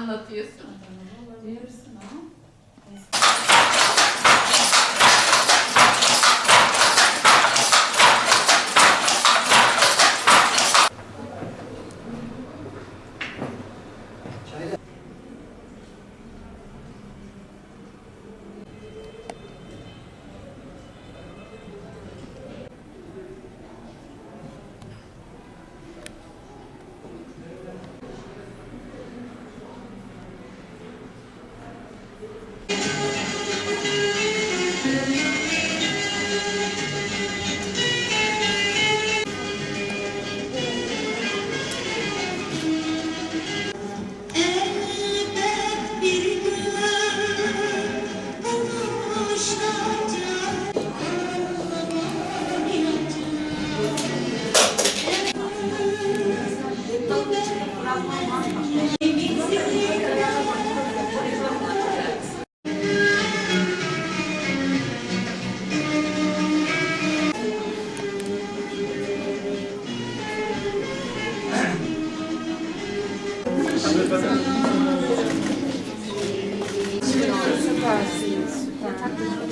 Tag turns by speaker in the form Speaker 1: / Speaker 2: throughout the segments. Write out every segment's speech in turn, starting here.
Speaker 1: anlatıyorsun.
Speaker 2: Diyorsun Süpersiniz.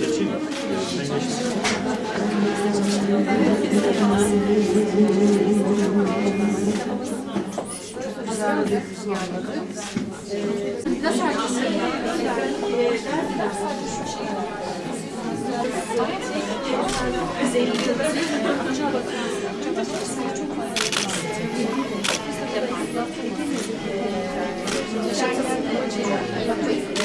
Speaker 3: Geçin. Çok güzel bir rüzgarladı. Nasıl
Speaker 4: herkese? Çok що це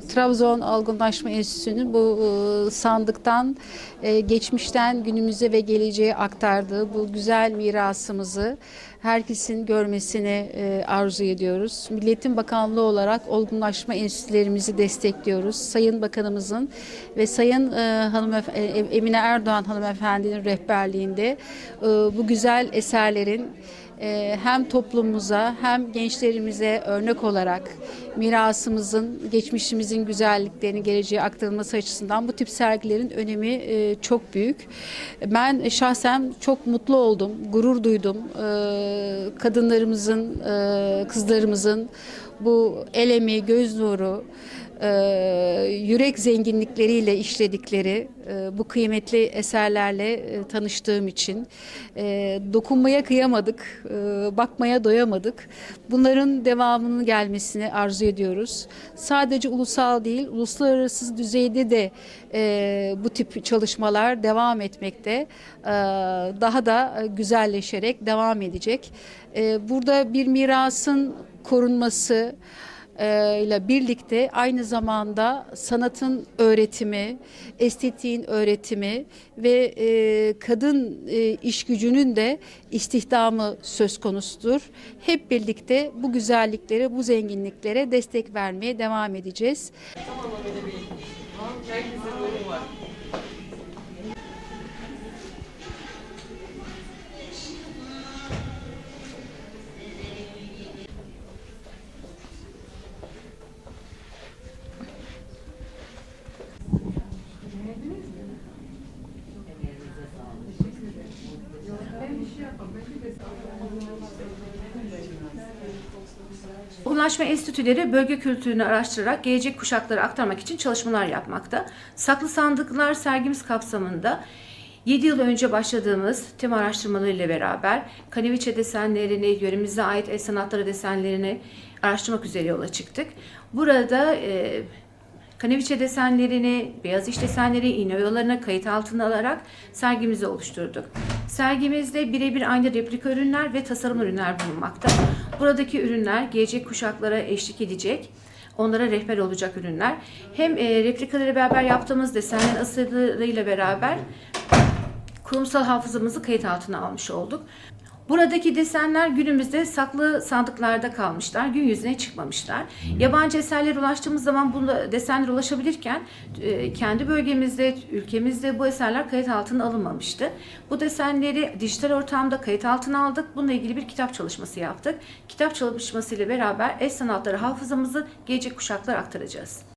Speaker 4: Trabzon Olgunlaşma Enstitüsü'nün bu eee, sandıktan eee, geçmişten günümüze ve geleceğe aktardığı bu güzel mirasımızı herkesin görmesini eee, arzu ediyoruz. Milletin Bakanlığı olarak olgunlaşma enstitülerimizi destekliyoruz. Sayın Bakanımızın ve Sayın hanımef- e, Emine Erdoğan hanımefendinin rehberliğinde bu güzel eserlerin e, hem toplumumuza hem gençlerimize örnek olarak mirasımızın, geçmişimizin güzelliklerini geleceğe aktarılması açısından bu tip sergilerin önemi e, çok büyük. Ben şahsen çok mutlu oldum, gurur duydum. E, kadınlarımızın, e, kızlarımızın bu el emeği, göz nuru, yürek zenginlikleriyle işledikleri e, bu kıymetli eserlerle e, tanıştığım için e, dokunmaya kıyamadık, bakmaya doyamadık. Bunların devamının gelmesini arzu ediyoruz. Sadece ulusal değil, uluslararası düzeyde de bu tip çalışmalar devam etmekte. Daha da güzelleşerek devam edecek. Burada bir mirasın korunması, ile birlikte aynı zamanda sanatın öğretimi, estetiğin öğretimi ve e, kadın e, iş gücünün de istihdamı söz konusudur. Hep birlikte bu güzelliklere, bu zenginliklere destek vermeye devam edeceğiz.
Speaker 5: Olgunlaşma enstitüleri bölge kültürünü araştırarak gelecek kuşaklara aktarmak için çalışmalar yapmakta. Saklı Sandıklar sergimiz kapsamında 7 yıl önce başladığımız tema araştırmalarıyla beraber Kaneviçe desenlerini, yöremize ait el sanatları desenlerini araştırmak üzere yola çıktık. Burada e, Kaneviçe desenlerini, beyaz iş desenleri, iğne oyalarına kayıt altına alarak sergimizi oluşturduk. Sergimizde birebir aynı replika ürünler ve tasarım ürünler bulunmakta. Buradaki ürünler gelecek kuşaklara eşlik edecek, onlara rehber olacak ürünler. Hem e, replikaları beraber yaptığımız desenlerin asırlarıyla beraber kurumsal hafızamızı kayıt altına almış olduk. Buradaki desenler günümüzde saklı sandıklarda kalmışlar, gün yüzüne çıkmamışlar. Yabancı eserlere ulaştığımız zaman bu desenler ulaşabilirken e, kendi bölgemizde, ülkemizde bu eserler kayıt altına alınmamıştı. Bu desenleri dijital ortamda kayıt altına aldık. Bununla ilgili bir kitap çalışması yaptık. Kitap çalışmasıyla beraber el sanatları hafızamızı gelecek kuşaklara aktaracağız.